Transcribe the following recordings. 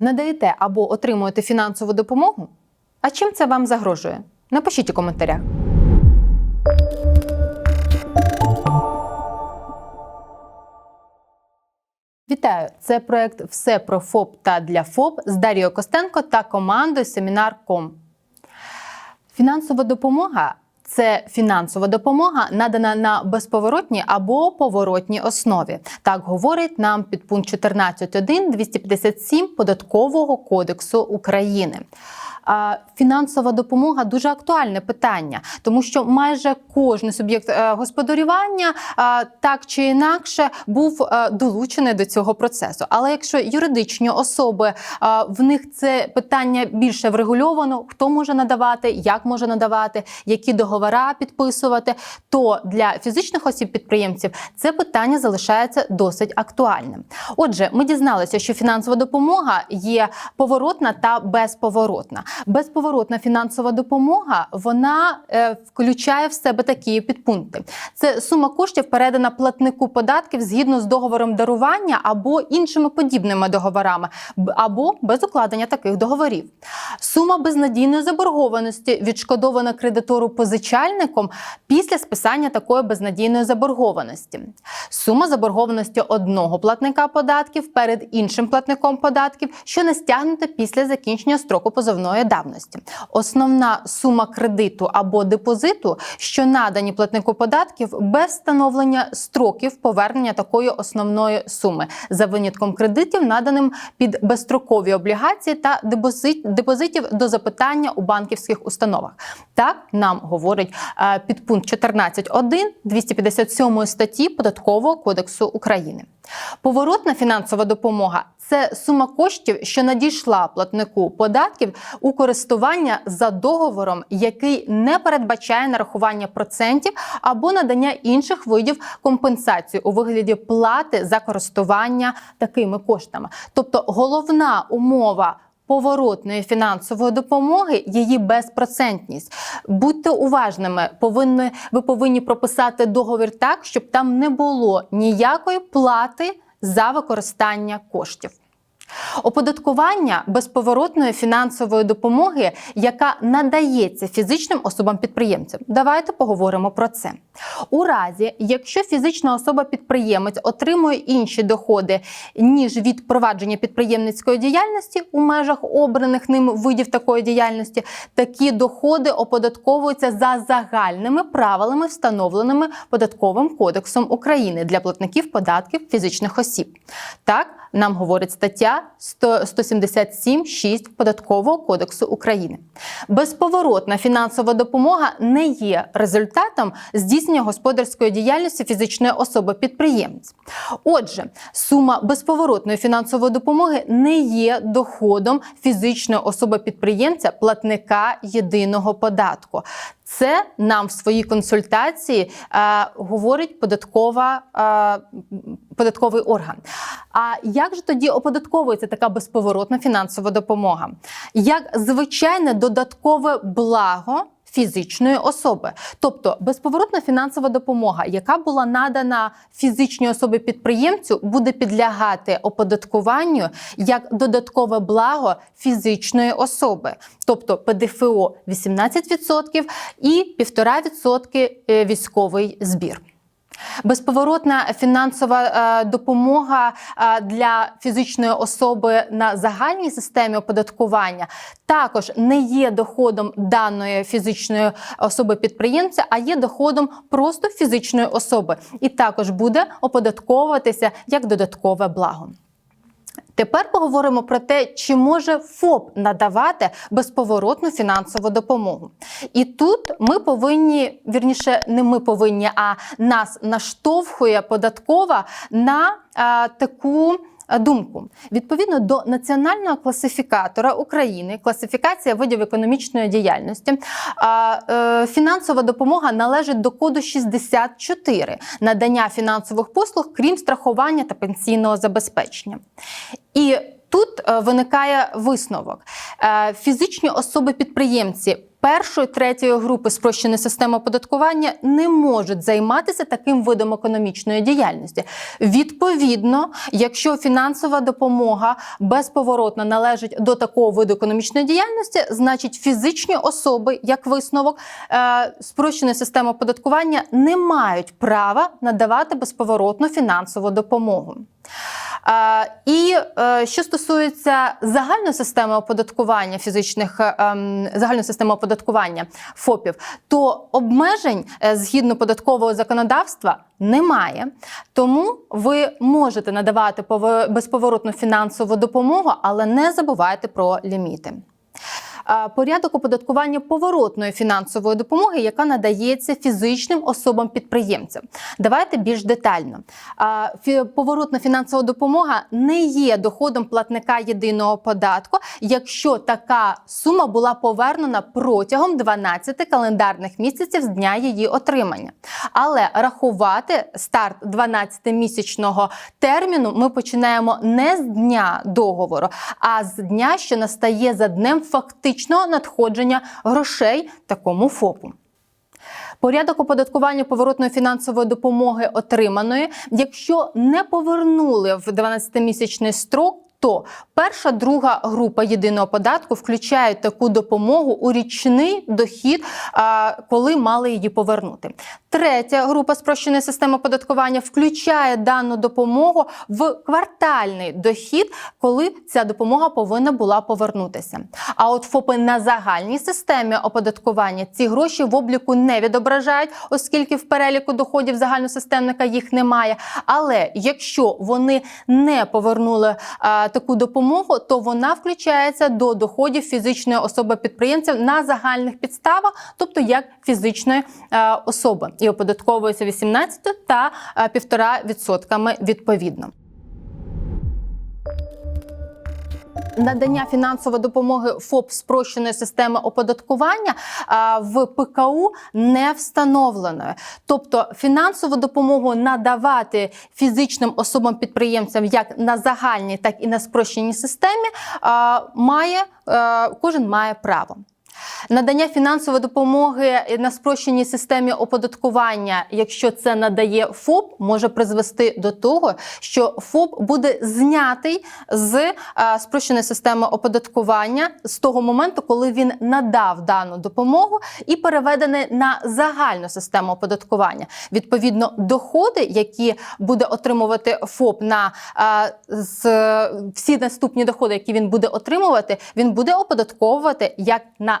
Надаєте або отримуєте фінансову допомогу? А чим це вам загрожує? Напишіть у коментарях. Вітаю! Це проект Все про ФОП та для ФОП з Дарією Костенко та командою Семінар.ком. Фінансова допомога це фінансова допомога, надана на безповоротній або поворотній основі. Так говорить нам підпункт 14.1 257 Податкового кодексу України. Фінансова допомога дуже актуальне питання, тому що майже кожен суб'єкт е, господарювання так чи інакше був е, долучений до цього процесу. Але якщо юридичні особи в них це питання більше врегульовано, хто може надавати, як може надавати, які договори підписувати, то для фізичних осіб підприємців це питання залишається досить актуальним. Отже, ми дізналися, що фінансова допомога є поворотна та безповоротна. Безповоротна фінансова допомога вона е, включає в себе такі підпункти: це сума коштів передана платнику податків згідно з договором дарування або іншими подібними договорами, або без укладення таких договорів. Сума безнадійної заборгованості відшкодована кредитору позичальником після списання такої безнадійної заборгованості. Сума заборгованості одного платника податків перед іншим платником податків, що не стягнута після закінчення строку позовної давності. Основна сума кредиту або депозиту, що надані платнику податків без встановлення строків повернення такої основної суми за винятком кредитів, наданим під безстрокові облігації та депозитів до запитання у банківських установах. Так нам говорить е, підпункт 14.1 257 статті Податкового кодексу України. Поворотна фінансова допомога це сума коштів, що надійшла платнику податків у користування за договором, який не передбачає нарахування процентів або надання інших видів компенсації у вигляді плати за користування такими коштами. Тобто головна умова. Поворотної фінансової допомоги її безпроцентність. Будьте уважними, повинні, ви повинні прописати договір так, щоб там не було ніякої плати за використання коштів. Оподаткування безповоротної фінансової допомоги, яка надається фізичним особам-підприємцям. Давайте поговоримо про це. У разі, якщо фізична особа-підприємець отримує інші доходи, ніж від провадження підприємницької діяльності у межах обраних ним видів такої діяльності, такі доходи оподатковуються за загальними правилами, встановленими податковим кодексом України для платників податків фізичних осіб. Так нам говорить стаття 177.6 Податкового кодексу України. Безповоротна фінансова допомога не є результатом здійснення господарської діяльності фізичної особи підприємець. Отже, сума безповоротної фінансової допомоги не є доходом фізичної особи підприємця платника єдиного податку. Це нам в своїй консультації е, говорить податкова, е, податковий орган. А як же тоді оподатковується така безповоротна фінансова допомога? Як звичайне додаткове благо фізичної особи, тобто безповоротна фінансова допомога, яка була надана фізичній особі підприємцю, буде підлягати оподаткуванню як додаткове благо фізичної особи, тобто ПДФО 18% і 1,5% е, військовий збір. Безповоротна фінансова е, допомога е, для фізичної особи на загальній системі оподаткування також не є доходом даної фізичної особи підприємця, а є доходом просто фізичної особи, і також буде оподатковуватися як додаткове благо. Тепер поговоримо про те, чи може ФОП надавати безповоротну фінансову допомогу. І тут ми повинні, вірніше, не ми повинні, а нас наштовхує податкова на а, таку. А, Думку відповідно до національного класифікатора України, класифікація видів економічної діяльності, е, фінансова допомога належить до коду 64 надання фінансових послуг, крім страхування та пенсійного забезпечення. І Тут е, виникає висновок. Е, Фізичні особи-підприємці першої третьої групи спрощеної системи оподаткування не можуть займатися таким видом економічної діяльності. Відповідно, якщо фінансова допомога безповоротно належить до такого виду економічної діяльності, значить фізичні особи, як висновок е, спрощеної системи оподаткування, не мають права надавати безповоротну фінансову допомогу. І е, що стосується загальної системи оподаткування фізичних е, ем, загальної системи оподаткування ФОПів, то обмежень е, згідно податкового законодавства немає. Тому ви можете надавати безповоротну фінансову допомогу, але не забувайте про ліміти. Порядок оподаткування поворотної фінансової допомоги, яка надається фізичним особам-підприємцям. Давайте більш детально. Поворотна фінансова допомога не є доходом платника єдиного податку, якщо така сума була повернена протягом 12 календарних місяців з дня її отримання. Але рахувати старт 12-місячного терміну ми починаємо не з дня договору, а з дня, що настає за днем фактичного надходження грошей такому ФОПу. Порядок оподаткування поворотної фінансової допомоги отриманої, якщо не повернули в 12-місячний строк. То перша друга група єдиного податку включають таку допомогу у річний дохід, коли мали її повернути. Третя група спрощеної системи оподаткування включає дану допомогу в квартальний дохід, коли ця допомога повинна була повернутися. А от ФОПи на загальній системі оподаткування ці гроші в обліку не відображають, оскільки в переліку доходів загальносистемника їх немає. Але якщо вони не повернули таку допомогу, то вона включається до доходів фізичної особи підприємців на загальних підставах, тобто як фізичної е, особи, і оподатковується 18 та е, 1,5% відповідно. Надання фінансової допомоги ФОП спрощеної системи оподаткування в ПКУ не встановленою. Тобто фінансову допомогу надавати фізичним особам-підприємцям як на загальній, так і на спрощеній системі має е, кожен має право. Надання фінансової допомоги на спрощеній системі оподаткування, якщо це надає ФОП, може призвести до того, що ФОП буде знятий з е, спрощеної системи оподаткування з того моменту, коли він надав дану допомогу і переведений на загальну систему оподаткування. Відповідно, доходи, які буде отримувати ФОП на е, з, всі наступні доходи, які він буде отримувати, він буде оподатковувати як на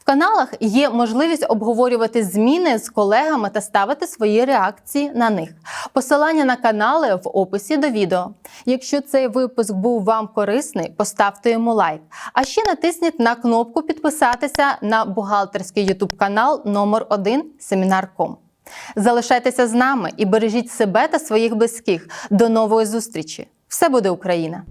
В каналах є можливість обговорювати зміни з колегами та ставити свої реакції на них. Посилання на канали в описі до відео. Якщо цей випуск був вам корисний, поставте йому лайк. А ще натисніть на кнопку підписатися на бухгалтерський YouTube канал номер 1 Семінар.ком. Залишайтеся з нами і бережіть себе та своїх близьких. До нової зустрічі! Все буде Україна!